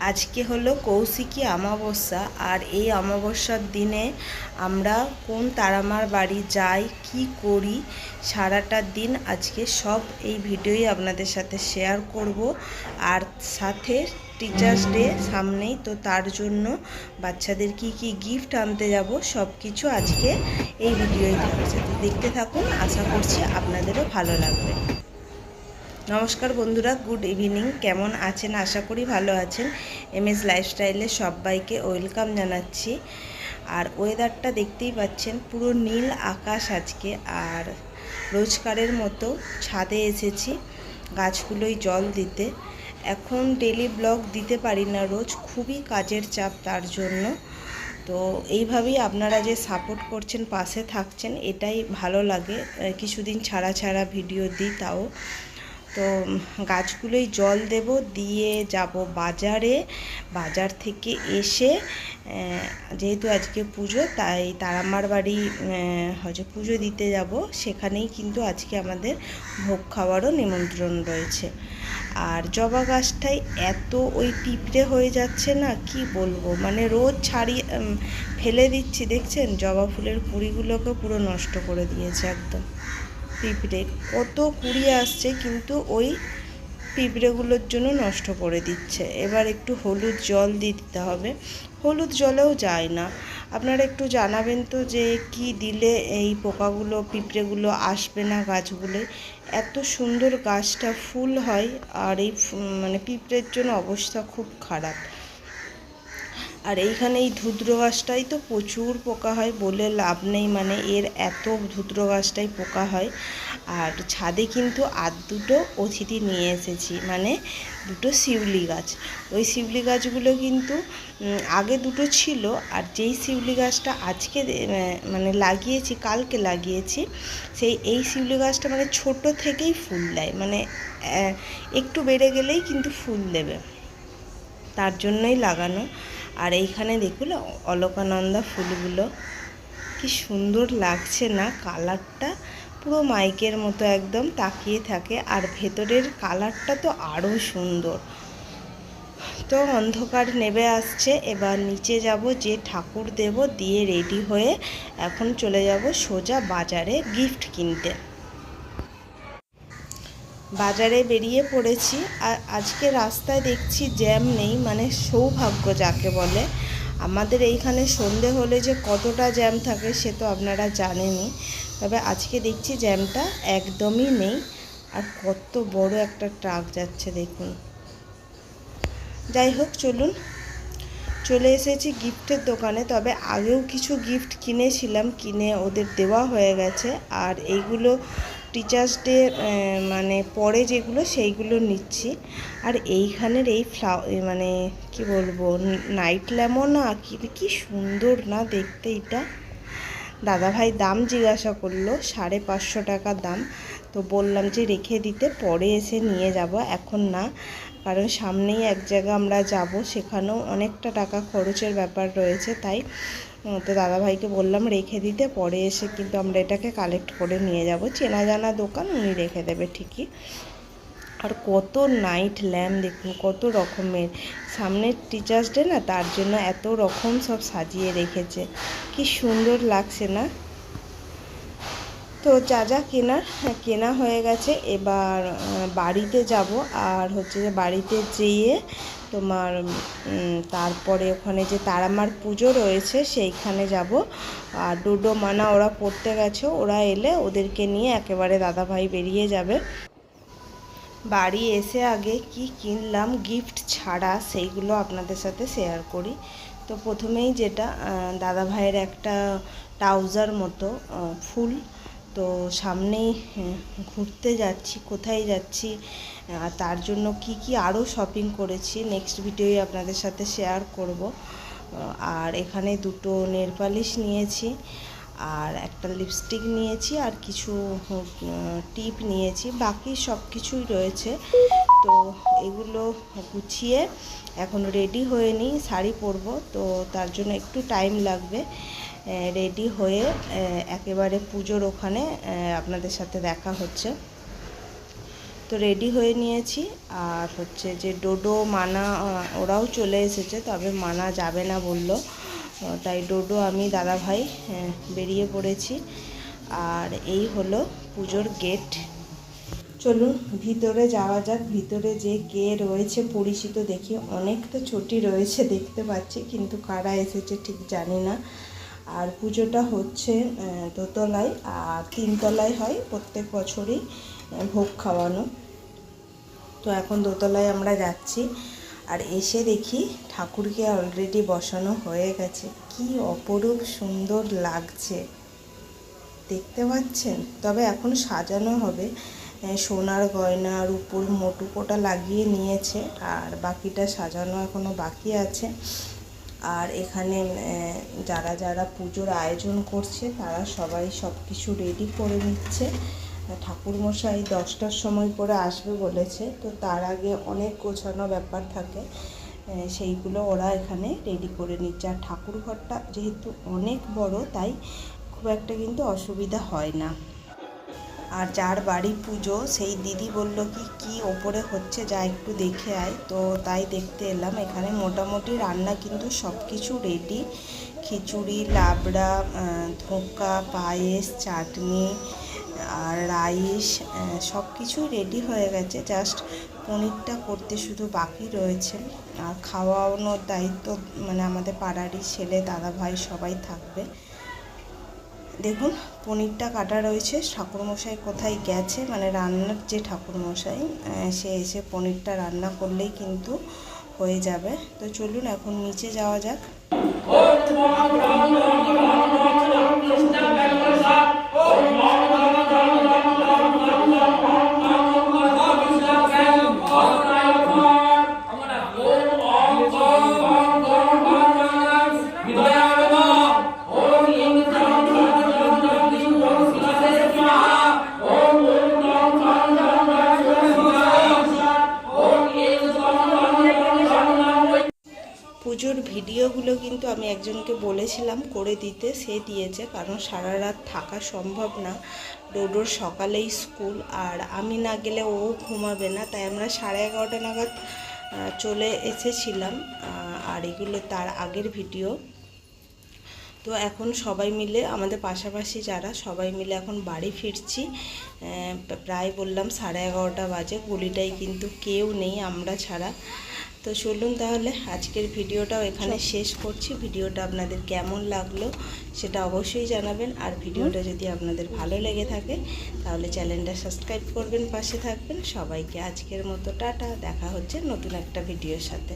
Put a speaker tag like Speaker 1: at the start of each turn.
Speaker 1: আজকে হলো কৌশিকী অমাবস্যা আর এই অমাবস্যার দিনে আমরা কোন তারামার বাড়ি যাই, কি করি, সারাটা দিন আজকে সব এই ভিডিওই আপনাদের সাথে শেয়ার করব। আর সাথে টিচার্স ডে সামনেই, তো তার জন্য বাচ্চাদের কি কি গিফট আনতে যাব সব কিছু আজকে এই ভিডিওই থাকছে দেখতে থাকুন। আশা করছি আপনাদেরও ভালো লাগবে। নমস্কার বন্ধুরা, গুড ইভিনিং। কেমন আছেন? আশা করি ভালো আছেন। এম এস লাইফস্টাইলে সবাইকে ওয়েলকাম জানাচ্ছি। আর ওয়েদারটা দেখতেই পাচ্ছেন, পুরো নীল আকাশ আজকে। আর রোজকারের মতো ছাদে এসেছি গাছগুলোই জল দিতে। এখন ডেলি ব্লগ দিতে পারি না রোজ, খুবই কাজের চাপ তার জন্য। তো এইভাবেই আপনারা যে সাপোর্ট করছেন, পাশে থাকছেন, এটাই ভালো লাগে। কিছুদিন ছাড়া ছাড়া ভিডিও দিই, তাও তো গাছগুলোই জল দেব, দিয়ে যাব বাজারে। বাজার থেকে এসে যেহেতু আজকে পুজো, তাই তারামার বাড়ি হচ্ছে পুজো দিতে যাব। সেখানেই কিন্তু আজকে আমাদের ভোগ খাওয়ারও নিমন্ত্রণ রয়েছে। আর জবা গাছটাই এত ওই পিঁপড়ে হয়ে যাচ্ছে না, কি বলব? মানে রোজ ছাড়িয়ে ফেলে দিচ্ছি, দেখছেন? জবা ফুলের কুড়িগুলোকে পুরো নষ্ট করে দিয়েছে একদম। পিঁপড়ে। কত কুড়ি আসছে কিন্তু ওই পিঁপড়েগুলোর জন্য নষ্ট করে দিচ্ছে। এবার একটু হলুদ জল দিতে হবে। হলুদ জলেও যায় না। আপনারা একটু জানাবেন তো যে কি দিলে এই পোকাগুলো, পিঁপড়েগুলো আসবে না গাছগুলো এত সুন্দর গাছটা ফুল হয় আর এই মানে পিঁপড়ের জন্য অবস্থা খুব খারাপ। আর এইখানে এই ধুদ্র গাছটাই তো প্রচুর পোকা হয় বলে লাভ নেই মানে এর এত ধুদ্র গাছটাই পোকা হয়। আর ছাদে কিন্তু আর দুটো অতিথি নিয়ে এসেছি মানে দুটো শিউলি গাছ। ওই শিউলি গাছগুলো কিন্তু আগে দুটো ছিল, আর যেই শিউলি গাছটা আজকে মানে লাগিয়েছি, কালকে লাগিয়েছি, সেই, এই শিউলি গাছটা মানে ছোট থেকেই ফুল দেয় মানে একটু বেড়ে গেলেই কিন্তু ফুল দেবে। তার জন্যই লাগানো। আর এইখানে দেখুন, অলকানন্দা ফুলগুলো কি সুন্দর লাগছে না? কালারটা পুরো মাইকের মতো একদম তাকিয়ে থাকে আর ভেতরের কালারটা তো আরও সুন্দর। তো অন্ধকার নেবে আসছে, এবার নিচে যাব, যে ঠাকুর দেব দিয়ে রেডি হয়ে এখন চলে যাব সোজা বাজারে গিফট কিনতে। বাজারে বেরিয়ে পড়েছি। আর আজকে রাস্তায় দেখছি জ্যাম নেই মানে সৌভাগ্য যাকে বলে। আমাদের এইখানে সন্ধে হলে যে কতটা জ্যাম থাকে সে তো আপনারা জানেনই। তবে আজকে দেখছি জ্যামটা একদমই নেই। আর কত বড় একটা ট্রাক যাচ্ছে দেখুন। যাই হোক, চলুন। চলে এসেছি গিফটের দোকানে। তবে আগেও কিছু গিফট কিনেছিলাম, কিনে ওদের দেওয়া হয়ে গেছে। আর এইগুলো টিচার্স ডে মানে পরে যেগুলো সেইগুলো নিচ্ছি। আর এইখানের এই ফ্লাও মানে কি বলব নাইট লেমন না কি সুন্দর না দেখতে এটা। দাদাভাই দাম জিজ্ঞাসা করল, সাড়ে পাঁচশো টাকা দাম। তো বললাম যে, রেখে দিতে, পরে এসে নিয়ে যাব, এখন না। কারণ সামনেই এক জায়গা আমরা যাব, সেখানেও অনেকটা টাকা খরচের ব্যাপার রয়েছে, তাই তো দাদাভাইকে বললাম রেখে দিতে, পরে এসে কিন্তু আমরা এটাকে কালেক্ট করে নিয়ে যাব। চেনা জানা দোকান, উনি রেখে দেবে ঠিকই। আর কত নাইট ল্যাম্প দেখুন, কত রকমের। সামনের টিচার্স ডে না, তার জন্য এত রকম সব সাজিয়ে রেখেছে। কি সুন্দর লাগছে না? তো যা যা কেনার হ্যাঁ, কেনা হয়ে গেছে। এবার বাড়িতে যাব। আর হচ্ছে যে বাড়িতে যেয়ে তোমার তারপরে ওখানে যে তারামার পুজো রয়েছে সেইখানে যাব। আর ডুডো মানা ওরা পড়তে গেছে ওরা এলে ওদেরকে নিয়ে একেবারে দাদাভাই বেরিয়ে যাবে। বাড়ি এসে আগে কি কিনলাম গিফট ছাড়া সেইগুলো আপনাদের সাথে শেয়ার করি। তো প্রথমেই যেটা দাদা ভাইয়ের একটা ট্রাউজার মতো ফুল তো সামনেই ঘুরতে যাচ্ছি, কোথায় যাচ্ছি আর তার জন্য কি কি আরও শপিং করেছি নেক্সট ভিডিওই আপনাদের সাথে শেয়ার করব। আর এখানে দুটো নেল পালিশ নিয়েছি, আর একটা লিপস্টিক নিয়েছি, আর কিছু টিপ নিয়েছি, বাকি সব কিছুই রয়েছে। তো এগুলো গুছিয়ে এখন রেডি হয়ে নিই, শাড়ি পরবো, তো তার জন্য একটু টাইম লাগবে। রেডি হয়ে একেবারে পুজোর ওখানে আপনাদের সাথে দেখা হচ্ছে। তো রেডি হয়ে নিয়েছি। আর হচ্ছে যে ডোডো, মানা ওরাও চলে এসেছে, তবে মানা যাবে না বলল। তাই ডোডো আমি দাদা ভাই বেরিয়ে পড়েছি। আর এই হলো পুজোর গেট চলুন, ভিতরে যাওয়া যাক। ভিতরে যে কে রয়েছে, পরিচিত দেখি। অনেক তো ছুটি রয়েছে, দেখতে পাচ্ছি, কিন্তু কারা এসেছে ঠিক জানি না। আর পুজোটা হচ্ছে দোতলায়, আর তিনতলায় হয় প্রত্যেক বছরই ভোগ খাওয়ানো। তো এখন দোতলায় আমরা যাচ্ছি, আর এসে দেখি ঠাকুরকে অলরেডি বসানো হয়ে গেছে। কি অপরূপ সুন্দর লাগছে। দেখতে পাচ্ছেন? তবে এখন সাজানো হবে। সোনার গয়না, রূপোর মোটুকোটা লাগিয়ে নিয়েছে, আর বাকিটা সাজানো এখনও বাকি আছে। আর এখানে যারা যারা পুজোর আয়োজন করছে, তারা সবাই সব কিছু রেডি করে নিচ্ছে। ঠাকুরমশাই দশটার সময় করে আসবে বলেছে, তো তার আগে অনেক গোছানো ব্যাপার থাকে। সেইগুলো ওরা এখানে রেডি করে নিচ্ছে। আর ঠাকুর ঘরটা যেহেতু অনেক বড়, তাই খুব একটা কিন্তু অসুবিধা হয় না। আর যার বাড়ি পুজো, সেই দিদি বলল কি কি ওপরে হচ্ছে, যা একটু দেখে আয়। তো তাই দেখতে এলাম। এখানে মোটামুটি রান্না কিন্তু সব কিছু রেডি খিচুড়ি, লাবড়া ধোঁকা, পায়েস, চাটনি, আর রাইস সব কিছু রেডি হয়ে গেছে। জাস্ট পনিরটা করতে শুধু বাকি রয়েছে। আর খাওয়ানোর দায়িত্ব মানে আমাদের পাড়ারই ছেলে দাদা ভাই সবাই থাকবে। দেখুন, পনিরটা কাটা রয়েছে। ঠাকুরমশাই কোথায় গেছে? মানে রান্নার যে ঠাকুরমশাই সে এসে পনিরটা রান্না করলেই কিন্তু হয়ে যাবে। তো চলুন, এখন নিচে যাওয়া যাক। পুজোর ভিডিওগুলো কিন্তু আমি একজনকে বলেছিলাম করে দিতে, সে দিয়েছে। কারণ সারা রাত থাকা সম্ভব না। ডোডোর সকালেই স্কুল। আর আমি না গেলে ও ঘুমাবে না। তাই আমরা সাড়ে এগারোটা নাগাদ চলে এসেছিলাম। আর এগুলো তার আগের ভিডিও। তো এখন সবাই মিলে, আমাদের পাশাপাশি যারা সবাই মিলে এখন বাড়ি ফিরছি। প্রায় বললাম সাড়ে এগারোটা বাজে। গলিটাই কিন্তু কেউ নেই, আমরা ছাড়া। তো চলুন তাহলে আজকের ভিডিওটাও এখানে শেষ করছি। ভিডিওটা আপনাদের কেমন লাগল সেটা অবশ্যই জানাবেন। আর ভিডিওটা যদি আপনাদের ভালো লেগে থাকে তাহলে চ্যানেলটা সাবস্ক্রাইব করবেন পাশে থাকবেন। সবাইকে আজকের মতো টাটা। দেখা হচ্ছে নতুন একটা ভিডিওর সাথে।